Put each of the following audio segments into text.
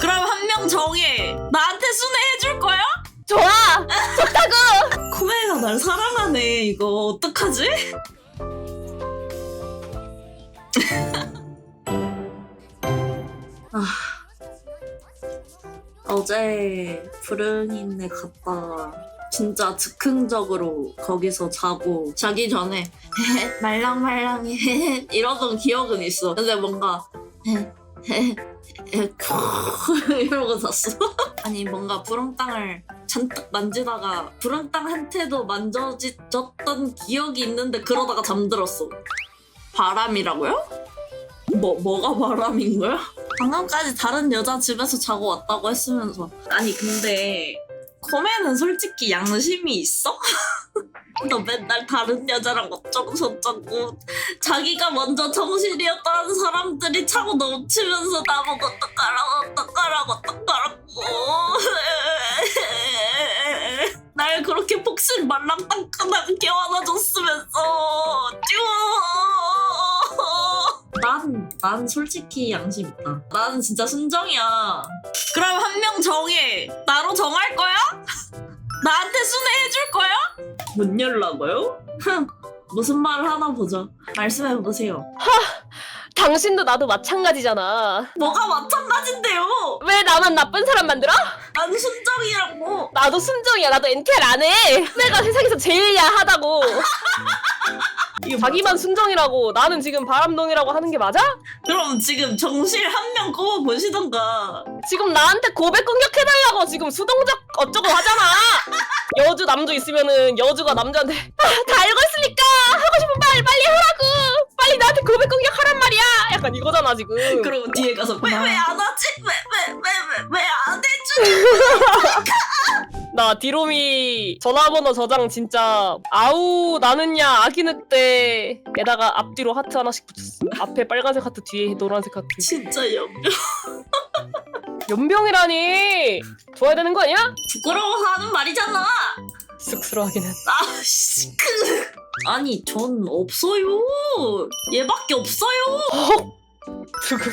그럼 한 명 정해. 나한테 순애해줄 거야? 좋아! 좋다고! 코메가 날 사랑하네. 이거 어떡하지? 아, 어제 불응인네 갔다 진짜 즉흥적으로 거기서 자고 자기 전에 말랑말랑해 이러던 기억은 있어. 근데 뭔가 이러고 잤어. 아니 뭔가 부릉땅을 잔뜩 만지다가 부릉땅한테도 만져졌던 기억이 있는데 그러다가 잠들었어. 바람이라고요? 뭐 뭐가 바람인 거야? 방금까지 다른 여자 집에서 자고 왔다고 했으면서 아니 근데 코메는 솔직히 양심이 있어? 너 맨날 다른 여자랑 어쩌고 저쩌고 자기가 먼저 정신이었다는 사람들이 차고 넘치면서 나보고 어떡하라고 어떡하라고 어떡하라고 날 그렇게 폭신 말랑따끈하게 안아줬으면서 난, 난 솔직히 양심 있다. 나는 진짜 순정이야. 그럼 한 명 정해. 나로 정할 거야? 나한테 순애해줄 거야? 못 열라고요? 흥, 무슨 말을 하나 보자. 말씀해 보세요. 당신도 나도 마찬가지잖아. 뭐가 마찬가지인데요? 왜 나만 나쁜 사람 만들어? 난 순정이라고. 나도 순정이야. 나도 NTR 안 해. 내가 세상에서 제일 야하다고. 이거 자기만 순정이라고. 나는 지금 바람둥이라고 하는 게 맞아? 그럼 지금 정실 한 명 꼽아 보시던가. 지금 나한테 고백 공격해달라고 지금 수동적 어쩌고 하잖아. 여주 남주 있으면은 여주가 남자한테 아, 다 알고 있으니까 하고 싶은 말 빨리 하라고. 빨리 나한테 고백 공격하란 말이야. 약간 이거잖아 지금. 그러고 뒤에 가서 왜 왜 안 하지? 왜 왜 왜 왜 안 해주지? 나 디로미 전화번호 저장 진짜 아우 나는야 아기 늑대 에다가 앞뒤로 하트 하나씩 붙였어 앞에 빨간색 하트 뒤에 노란색 하트 진짜 연병. 연병이라니 좋아야 되는 거 아니야? 부끄러워하는 말이잖아. 쑥스러워하긴 해 아씨 그 아니 전 없어요. 얘밖에 없어요. 두근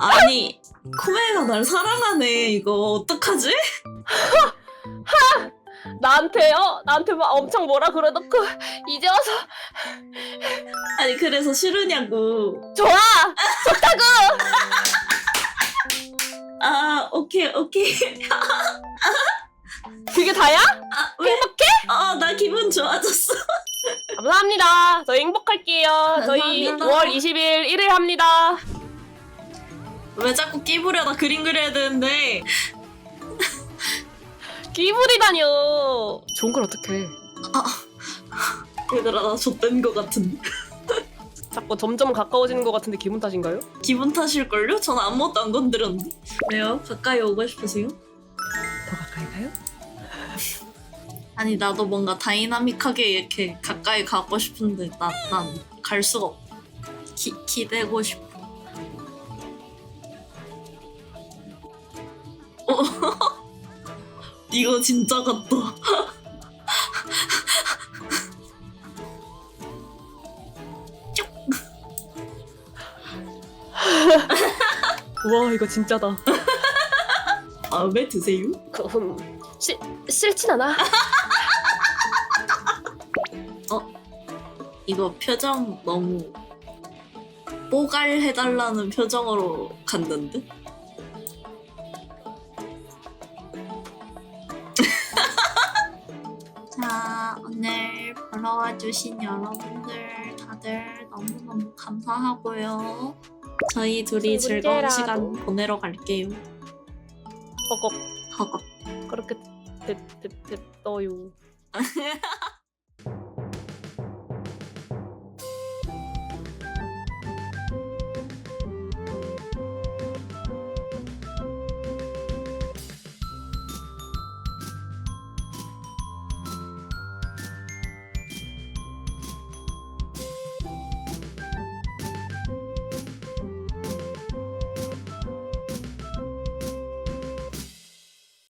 아니 코메가 날 사랑하네. 이거 어떡하지? 나한테 어 나한테 막 엄청 뭐라 그래놓고 이제 와서 아니 그래서 싫으냐고. 좋아 오케이. 그게 다야? 아 왜? 행복해? 아나 기분 좋아졌어. 감사합니다 저희 행복할게요 저희 감사합니다. 5월 20일 1일 합니다 왜 자꾸 끼부려다 그림 그려야 되는데? 끼부리다뇨 좋은 걸 어떡해 얘들아 나 좆된 거 같은데. 자꾸 점점 가까워지는 것 같은데 기분 탓인가요? 기분 탓일걸요? 전 아무것도 안 건드렸는데. 왜요? 가까이 오고 싶으세요? 더 가까이 가요? 아니 나도 뭔가 다이나믹하게 이렇게 가까이 가고 싶은데 나 난 갈 수가 없. 기 기대고 싶어. 어, 이거 진짜 같다. 와 이거 진짜다 마음에 드세요? 그럼 시, 싫진 않아 이거 표정 너무 뽀갈 해달라는 표정으로 갔는데? 자, 오늘 보러 와주신 여러분들 다들 너무너무 감사하고요. 저희 둘이 즐거운 문제라도. 시간 보내러 갈게요. 허걱 허걱. 그렇게 됐, 됐, 됐어요